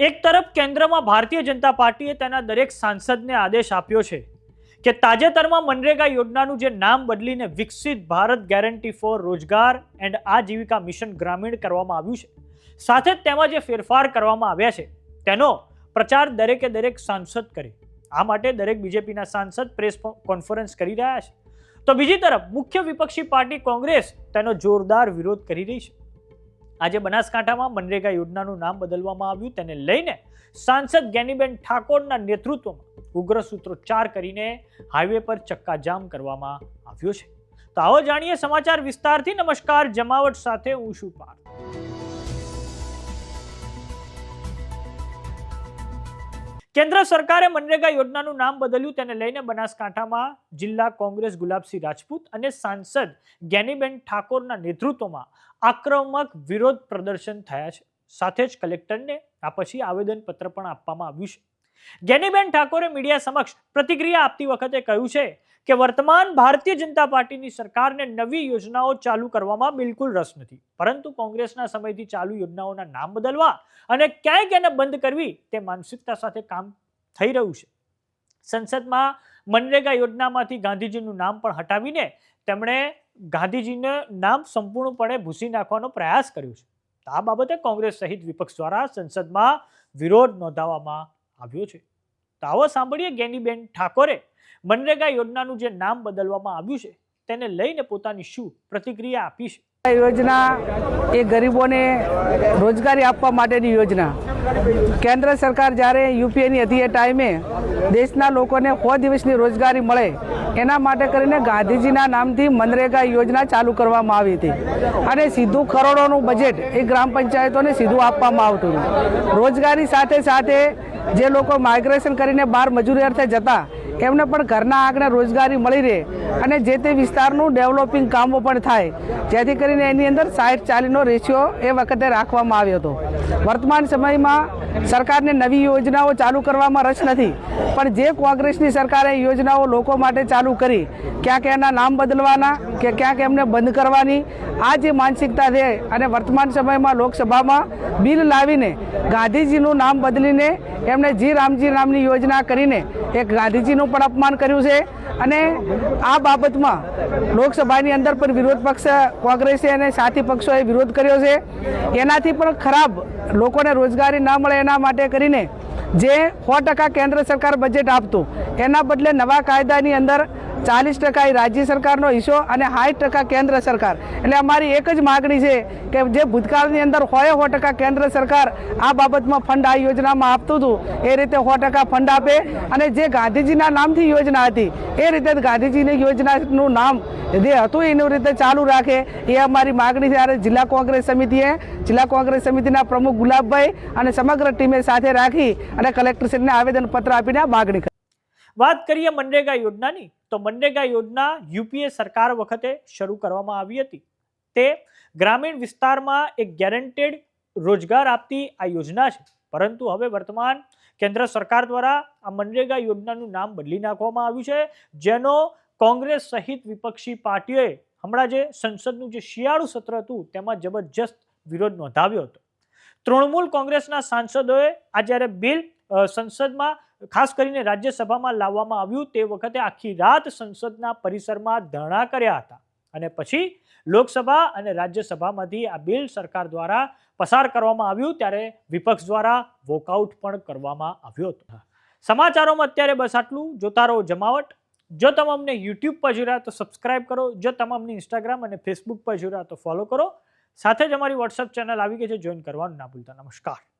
એક તરફ કેન્દ્રમાં ભારતીય જનતા પાર્ટીએ તેના દરેક સાંસદને આદેશ આપ્યો છે કે તાજેતરમાં મનરેગા યોજનાનું જે નામ બદલીને Viksit Bharat guarantee for Rozgar and Ajeevika mission Gramin કરવામાં આવ્યું છે. સાથે જ તેમાં જે ફેરફાર કરવામાં આવ્યા છે, તેનો પ્રચાર દરેકે દરેક સાંસદ કરે. આ માટે દરેક બીજેપીના સાંસદ પ્રેસ કોન્ફરન્સ કરી રહ્યા છે. તો બીજી તરફ મુખ્ય વિપક્ષી પાર્ટી કોંગ્રેસ તેનો જોરદાર વિરોધ કરી રહી છે. આજે બનાસકાંઠામાં મનરેગા યોજનાનું નામ બદલવામાં આવ્યું. તેને લઈને સાંસદ જ્ઞાનીબેન ઠાકોરના નેતૃત્વમાં ઉગ્ર સૂત્રોચ્ચાર કરીને હાઈવે પર ચક્કાજામ કરવામાં આવ્યો છે. તો આવો જાણીએ સમાચાર વિસ્તારથી. નમસ્કાર, જમાવટ સાથે હું શું પાર્થ. કેન્દ્ર સરકારે મનરેગા યોજનાનું નામ બદલ્યું તેને લઈને બનાસકાંઠામાં જિલ્લા કોંગ્રેસ ગુલાબસિંહ રાજપૂત અને સાંસદ જ્ઞાનીબેન ઠાકોરના નેતૃત્વમાં આક્રમક વિરોધ પ્રદર્શન થયા છે. સાથે જ કલેક્ટરને આ પછી આવેદનપત્ર પણ આપવામાં આવ્યું છે. જ્ઞાનીબેન ઠાકોરે મીડિયા સમક્ષ પ્રતિક્રિયા આપતી વખતે કહ્યું છે કે વર્તમાન ભારતીય જનતા પાર્ટીની સરકારને નવી યોજનાઓ ચાલુ કરવામાં બિલકુલ રસ નથી. પરંતુ કોંગ્રેસના સમયથી ચાલુ યોજનાઓના નામ બદલવા અને ક્યાંક એને બંધ કરવી તે માનસિકતા સાથે કામ થઈ રહ્યું છે. સંસદમાં મનરેગા યોજનામાંથી ગાંધીજીનું નામ પણ હટાવીને તેમણે ગાંધીજીને નામ સંપૂર્ણપણે ભૂસી નાખવાનો પ્રયાસ કર્યો છે. આ બાબતે કોંગ્રેસ સહિત વિપક્ષ દ્વારા સંસદમાં વિરોધ નોંધાવવામાં આવ્યો છે. તો આવો સાંભળીએ ગેનીબેન ઠાકોરે. મનરેગા યોજનાનું જે નામ બદલવામાં આવ્યું છે, તેને લઈને પોતાની શું પ્રતિક્રિયા આપી છે? યોજના એ ગરીબોને રોજગારી આપવા માટેની યોજના. કેન્દ્ર સરકાર જ્યારે યુપીએની હતી એ ટાઈમે દેશના લોકોને સો દિવસની રોજગારી મળે, એના માટે કરીને ગાંધીજીના નામથી મનરેગા યોજના ચાલુ કરવામાં આવી હતી. અને સીધું કરોડોનું બજેટ એ ગ્રામ પંચાયતોને સીધું આપવામાં આવતું રોજગારી સાથે સાથે જે લોકો માઇગ્રેશન કરીને બહાર મજૂરી અર્થે જતા, એમને પણ ઘરના આગને રોજગારી મળી રહે અને જે તે વિસ્તારનું ડેવલપિંગ કામો પણ થાય. જેથી કરીને એની અંદર સાઠ ચાલીનો રેશિયો એ વખતે રાખવામાં આવ્યો હતો. વર્તમાન સમયમાં સરકારને નવી યોજનાઓ ચાલુ કરવામાં રસ નથી, પણ જે કોંગ્રેસની સરકારે યોજનાઓ લોકો માટે ચાલુ કરી ક્યાંક એના નામ બદલવાના કે ક્યાંક એમને બંધ કરવાની આ જે માનસિકતા છે અને વર્તમાન સમયમાં લોકસભામાં બિલ લાવીને ગાંધીજીનું નામ બદલીને એમણે જી રામજી નામની યોજના કરીને એક ગાંધીજીનું પણ અપમાન કર્યું છે. અને આ બાબતમાં લોકસભાની અંદર પણ વિરોધ પક્ષ કોંગ્રેસે અને સાથી પક્ષોએ વિરોધ કર્યો છે. એનાથી પણ ખરાબ લોકોને રોજગારી ન મળે એના માટે કરીને જે સો કેન્દ્ર સરકાર બજેટ આપતું, એના બદલે નવા કાયદાની અંદર ચાલીસ ટકા એ રાજ્ય સરકારનો હિસ્સો અને સાઠ ટકા કેન્દ્ર સરકાર. એટલે અમારી એક જ માગણી છે કે જે ભૂતકાળની અંદર હોય સો ટકા કેન્દ્ર સરકાર આ બાબતમાં ફંડ આ યોજનામાં આપતું હતું, એ રીતે સો ટકા ફંડ આપે. અને જે ગાંધીજીના નામથી યોજના હતી, એ રીતે ગાંધીજીની યોજનાનું નામ જે હતું એનું રીતે ચાલુ રાખે, એ અમારી માગણી છે. અને જિલ્લા કોંગ્રેસ સમિતિએ, જિલ્લા કોંગ્રેસ સમિતિના પ્રમુખ ગુલાબભાઈ અને સમગ્ર ટીમે સાથે રાખી અને કલેક્ટરશ્રીને આવેદનપત્ર આપીને આ માગણી કરી. વાત કરીએ મનરેગા યોજનાની, તો મનરેગા યોજના યુપીએ સરકાર વખતે શરૂ કરવામાં આવી હતી. તે ગ્રામીણ વિસ્તારમાં એક ગેરંટેડ રોજગાર આપતી આ યોજના છે. પરંતુ હવે વર્તમાન કેન્દ્ર સરકાર દ્વારા આ મનરેગા યોજનાનું નામ બદલી નાખવામાં આવ્યું છે, જેનો કોંગ્રેસ સહિત વિપક્ષી પાર્ટીઓએ હમણાં જે સંસદનું જે શિયાળુ સત્ર હતું, તેમાં જબરજસ્ત વિરોધ નોંધાવ્યો હતો. તૃણમૂલ કોંગ્રેસના સાંસદોએ આ જ્યારે બિલ સંસદમાં ખાસ કરીને રાજ્યસભામાં લાવવામાં આવ્યું તે વખતે આખી રાત સંસદના પરિસરમાં ધરણા કર્યા હતા. અને પછી લોકસભા અને રાજ્યસભામાંથી આ બિલ સરકાર દ્વારા પસાર કરવામાં આવ્યું, ત્યારે વિપક્ષ દ્વારા વોકઆઉટ પણ કરવામાં આવ્યો હતો. સમાચારોમાં અત્યારે બસ આટલું. જોતા રહો જમાવટ. જો તમામને યુટ્યુબ પર જોઈ તો સબસ્ક્રાઇબ કરો. જો તમામને ઇન્સ્ટાગ્રામ અને ફેસબુક પર જોઈ તો ફોલો કરો. સાથે જ અમારી વોટ્સઅપ ચેનલ આવી ગઈ છે. જોઈન કરવાનું ના ભૂલતા. નમસ્કાર.